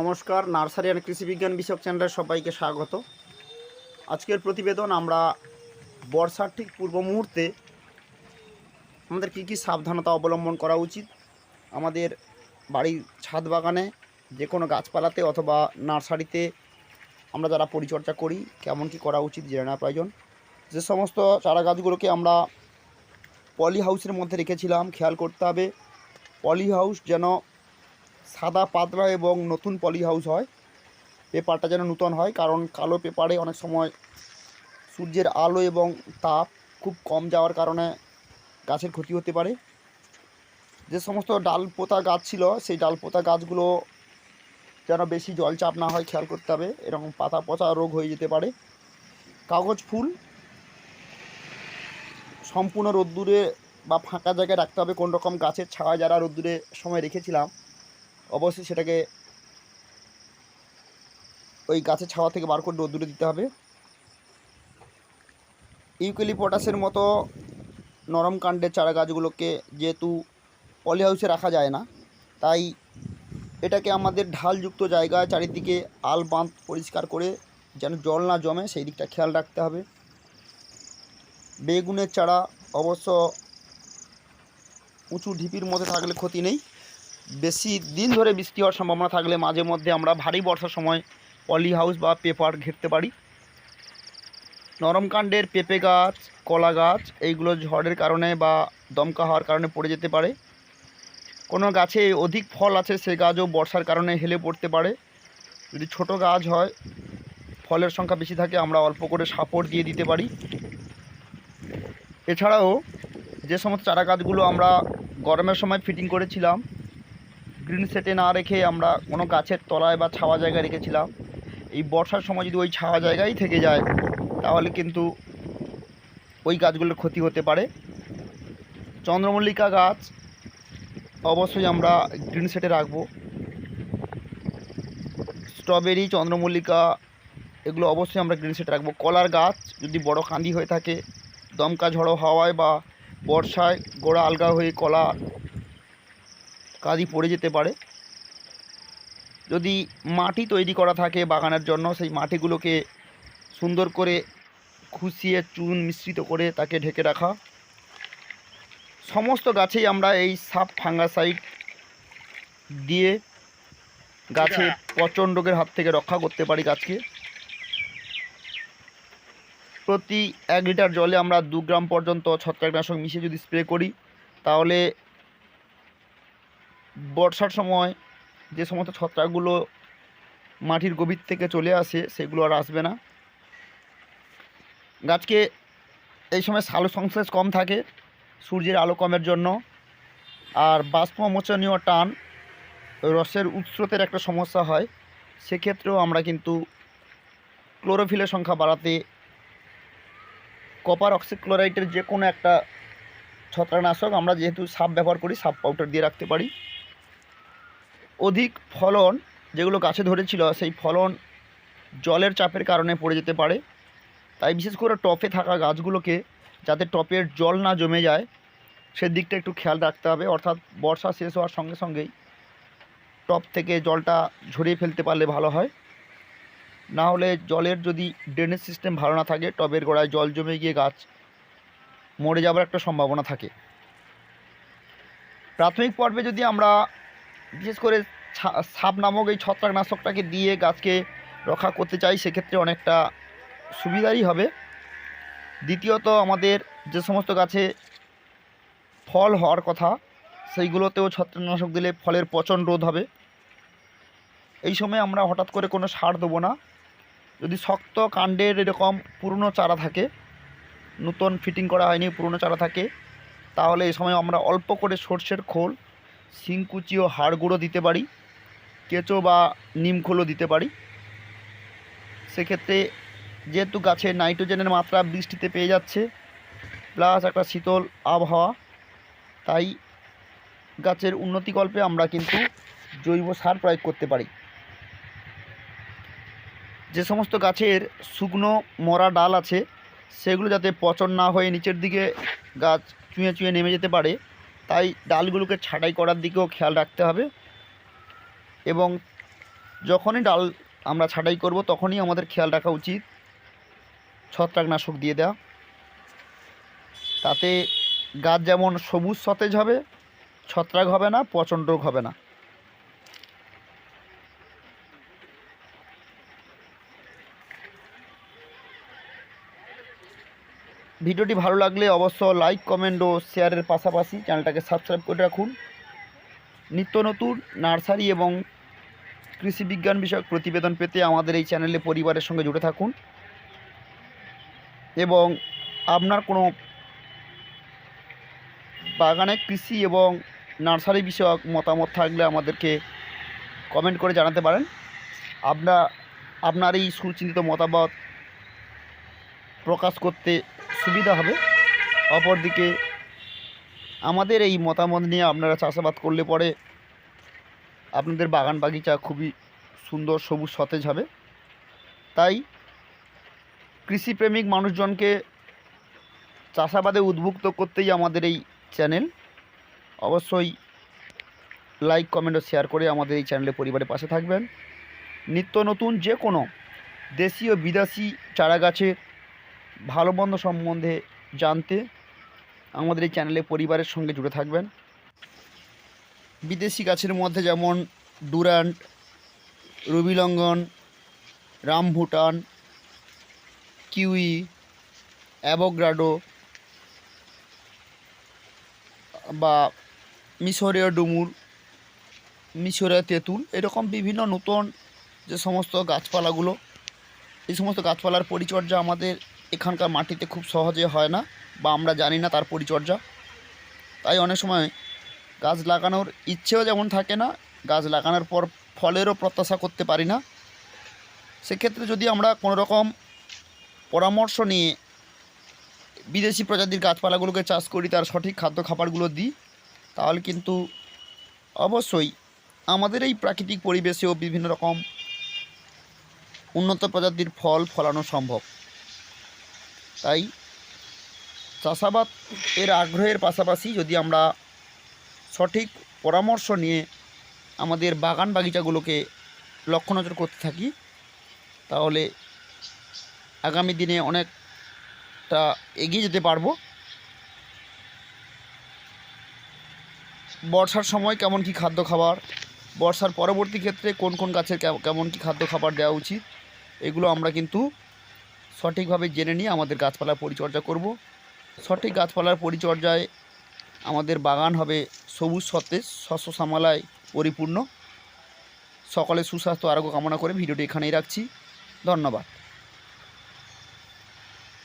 নমস্কার, nursery and কৃষি বিজ্ঞান বিষয়ক চ্যানেলে সবাইকে স্বাগত। আজকের প্রতিবেদন আমরা বর্ষার ঠিক পূর্ব মুহূর্তে আমাদের কী কী সাবধানতা অবলম্বন করা উচিত? আমাদের বাড়ির ছাদ বাগানে যে কোনো গাছপালাতে অথবা নার্সারিতে আমরা যারা পরিচর্যা করি, কেমন কি করা উচিত জেনে নেওয়া প্রয়োজন। যে সমস্ত চারা গাছগুলোকে আমরা পলি হাউসের মধ্যে রেখেছিলাম, খেয়াল করতে হবে। পলি হাউস যেন সাদা পাতলা এবং নতুন পলি হাউস হয়। পেপারটা যেন নূতন হয়, কারণ কালো পেপারে অনেক সময় সূর্যের আলো এবং তাপ খুব কম যাওয়ার কারণে গাছের ক্ষতি হতে পারে। যে সমস্ত ডাল পোতা গাছ ছিল, সেই ডাল পোতা গাছগুলো যেন বেশি জল চাপ না হয়, খেয়াল করতে হবে। এরকম পাতা পচা রোগ হয়ে যেতে পারে। কাগজ, ফুল সম্পূর্ণ রোদ্দুরে বা ফাঁকা জায়গায় রাখতে হবে। কোন রকম গাছের ছায়া যারা রোদ্দুরে সময় রেখেছিলাম অবশ্যই সেটাকে ওই গাছের ছাওয়া থেকে বার করে রোদ্দুরে দিতে হবে। ইউক্যালিপটাসের মতো নরম কাণ্ডের চারা গাছগুলোকে যেহেতু পলি হাউসে রাখা যায় না, তাই এটাকে আমাদের ঢালযুক্ত জায়গায় চারিদিকে আল বাঁধ পরিষ্কার করে যেন জল না জমে, সেই দিকটা খেয়াল রাখতে হবে। বেগুনের চারা অবশ্য উঁচু ঢিপির মধ্যে থাকলে ক্ষতি নেই। বেশি দিন ধরে বৃষ্টি হওয়ার সম্ভাবনা থাকলে মাঝে মধ্যে আমরা ভারী বর্ষার সময় পলি হাউস বা পেপার ঘিরতে পারি। নরম কাণ্ডের পেঁপে গাছ, কলা গাছ, এইগুলো ঝড়ের কারণে বা দমকা হওয়ার কারণে পড়ে যেতে পারে। কোনো গাছে অধিক ফল আছে, সে গাছও বর্ষার কারণে হেলে পড়তে পারে। যদি ছোট গাছ হয়, ফলের সংখ্যা বেশি থাকে, আমরা অল্প করে সাপোর্ট দিয়ে দিতে পারি। এছাড়াও যে সমস্ত চারা গাছগুলো আমরা গরমের সময় ফিটিং করেছিলাম গ্রিন সেটে না রেখে আমরা কোনো গাছের তলায় বা ছাওয়া জায়গায় রেখেছিলাম। এই বর্ষার সময় যদি ওই ছাওয়া জায়গায় থেকে যায়, তাহলে কিন্তু ওই গাছগুলোর ক্ষতি হতে পারে। চন্দ্রমল্লিকা গাছ অবশ্যই আমরা গ্রিন সেটে রাখব। স্ট্রবেরি চন্দ্রমল্লিকা, এগুলো অবশ্যই আমরা গ্রিন সেটে রাখব। কলার গাছ যদি বড় কান্দি হয়ে থাকে, দমকা ঝড়ো হাওয়ায় বা বর্ষায় গোড়া আলগা হয়ে কলা কাঁদি পড়ে যেতে পারে। যদি মাটি তৈরি করা থাকে বাগানের জন্য সেই মাটিগুলোকে সুন্দর করে খুশিয়ে চুন মিশ্রিত করে তাকে ঢেকে রাখা। সমস্ত গাছেই আমরা এই সাপ ফাঙ্গাসাইড দিয়ে গাছে পচন রোগের হাত থেকে রক্ষা করতে পারি গাছকে। প্রতি এক লিটার জলে আমরা দু গ্রাম পর্যন্ত ছত্রাকনাশক মিশিয়ে যদি স্প্রে করি তাহলে বর্ষার সময় যে সমস্ত ছত্রাকগুলো মাটির গভীর থেকে চলে আসে, সেগুলো আর আসবে না। গাছকে এই সময় সালো সংশ্লেষ কম থাকে, সূর্যের আলো কমের জন্য। আর বাষ্পমোচনীয় টান রসের উৎস্রোতের একটা সমস্যা হয়, সেক্ষেত্রেও আমরা কিন্তু ক্লোরোফিলের সংখ্যা বাড়াতে, কপার অক্সিক্লোরাইটের যে কোনো একটা ছত্রাকনাশক আমরা যেহেতু সাপ ব্যবহার করি সাপ পাউডার দিয়ে রাখতে পারি। অধিক ফলন যেগুলো গাছে ধরেছিল, সেই ফলন জলের চাপের কারণে পড়ে যেতে পারে। তাই বিশেষ করে টপে থাকা গাছগুলোকে যাতে টপের জল না জমে যায় সেদিকটা একটু খেয়াল রাখতে হবে। অর্থাৎ বর্ষা শেষ হওয়ার সঙ্গে সঙ্গেই টপ থেকে জলটা ঝরিয়ে ফেলতে পারলে ভালো হয়। না হলে জলের যদি ড্রেনেজ সিস্টেম ভালো না থাকে টবের গোড়ায় জল জমে গিয়ে গাছ মরে যাবার একটা সম্ভাবনা থাকে। প্রাথমিক পর্বে যদি আমরা বিশেষ করে সাপ নামক এই ছত্রাকনাশকটাকে দিয়ে গাছকে রক্ষা করতে চাই, সেক্ষেত্রে অনেকটা সুবিধারই হবে। দ্বিতীয়ত, আমাদের যে সমস্ত গাছে ফল হওয়ার কথা, সেইগুলোতেও ছত্রাকনাশক দিলে ফলের পচন রোধ হবে। এই সময় আমরা হঠাৎ করে কোনো সার দেবো না। যদি শক্ত কাণ্ডের এরকম পুরনো চারা থাকে, নতুন ফিটিং করা হয়নি, পুরনো চারা থাকে, তাহলে এই সময় আমরা অল্প করে সর্ষের খোল শিংকুচি ও হাড় গুঁড়ো দিতে পারি, কেঁচো বা নিম খোলও দিতে পারি। সেক্ষেত্রে যেহেতু গাছে নাইট্রোজেনের মাত্রা বৃষ্টিতে পেয়ে যাচ্ছে, প্লাস একটা শীতল আবহাওয়া, তাই গাছের উন্নতিকল্পে আমরা কিন্তু জৈব সার প্রয়োগ করতে পারি। যে সমস্ত গাছের শুকনো মরা ডাল আছে, সেগুলো যাতে পচন না হয়ে নিচের দিকে গাছ চুঁয়ে চুঁয়ে নেমে যেতে পারে তাই ডালগুলোকে ছাঁটাই করার দিকেও খেয়াল রাখতে হবে। এবং যখনই ডাল আমরা ছাঁটাই করব, তখনই আমাদের খেয়াল রাখা উচিত ছত্রাকনাশক দিয়ে দেওয়া। তাতে গাছ যেমন সবুজ সতেজ হবে, ছত্রাক হবে না, পচন রোগ হবে না। ভিডিওটি ভালো লাগলে অবশ্য লাইক কমেন্ট ও শেয়ারের পাশাপাশি চ্যানেলটাকে সাবস্ক্রাইব করে রাখুন। নিত্য নতুন নার্সারি এবং কৃষি বিজ্ঞান বিষয়ক প্রতিবেদন পেতে আমাদের এই চ্যানেলে পরিবারের সঙ্গে জুড়ে থাকুন। এবং আপনার কোনো বাগানে কৃষি এবং নার্সারি বিষয়ক মতামত থাকলে আমাদেরকে কমেন্ট করে জানাতে পারেন। আপনার আপনার এই সুচিন্তিত মতামত প্রকাশ করতে সুবিধা হবে। অপরদিকে, আমাদের এই মতামত নিয়ে আপনারা চাষাবাদ করলে পরে আপনাদের বাগান বাগিচা খুবই সুন্দর সবুজ সতেজ হবে। তাই কৃষিপ্রেমিক মানুষজনকে চাষাবাদে উদ্বুক্ত করতেই আমাদের এই চ্যানেল। অবশ্যই লাইক, কমেন্ট ও শেয়ার করে আমাদের এই চ্যানেলে পরিবারের পাশে থাকবেন। নিত্য নতুন যে কোনো দেশি ও বিদেশি চারা গাছের ভালো মন্দ সম্বন্ধে জানতে আমাদের এই চ্যানেলে পরিবারের সঙ্গে জুড়ে থাকবেন। বিদেশি গাছের মধ্যে যেমন ডুরান্ট, রুবিলঙ্গন, রামভুটান, কিউই, অ্যাভোগ্রাডো বা মিশরীয় ডুমুর, মিশরীয় তেঁতুল, এরকম বিভিন্ন নতুন যে সমস্ত গাছপালাগুলো এই সমস্ত গাছপালার পরিচর্যা আমাদের এখানকার মাটিতে খুব সহজে হয় না, বা আমরা জানি না তার পরিচর্যা। তাই অনেক সময় গাছ লাগানোর ইচ্ছেও যেমন থাকে না, গাছ লাগানোর পর ফলেরও প্রত্যাশা করতে পারি না। সেক্ষেত্রে যদি আমরা কোনো রকম পরামর্শ নিয়ে বিদেশি প্রজাতির গাছপালাগুলোকে চাষ করি, তার সঠিক খাদ্য খাবারগুলো দিই, তাহলে কিন্তু অবশ্যই আমাদের এই প্রাকৃতিক পরিবেশেও বিভিন্ন রকম উন্নত প্রজাতির ফল ফলানো সম্ভব। তাই চাষাবাদ এর আগ্রহের পাশাপাশি যদি আমরা সঠিক পরামর্শ নিয়ে আমাদের বাগান বাগিচাগুলোকে লক্ষ্য নজর করতে থাকি, তাহলে আগামী দিনে অনেকটা এগিয়ে যেতে পারব। বর্ষার সময় কেমন কি খাদ্য খাবার, বর্ষার পরবর্তী ক্ষেত্রে কোন কোন গাছের কেমন কি খাদ্য খাবার দেওয়া উচিত এগুলো আমরা কিন্তু সঠিকভাবে জেনে নিয়ে আমাদের গাছপালার পরিচর্যা করব। সঠিক গাছপালার পরিচর্যায় আমাদের বাগান হবে সবুজ সতেজ, শস্য সামালায় পরিপূর্ণ। সকলে সুস্বাস্থ্য, আরোগ্য কামনা করে ভিডিওটি এখানেই রাখছি। ধন্যবাদ।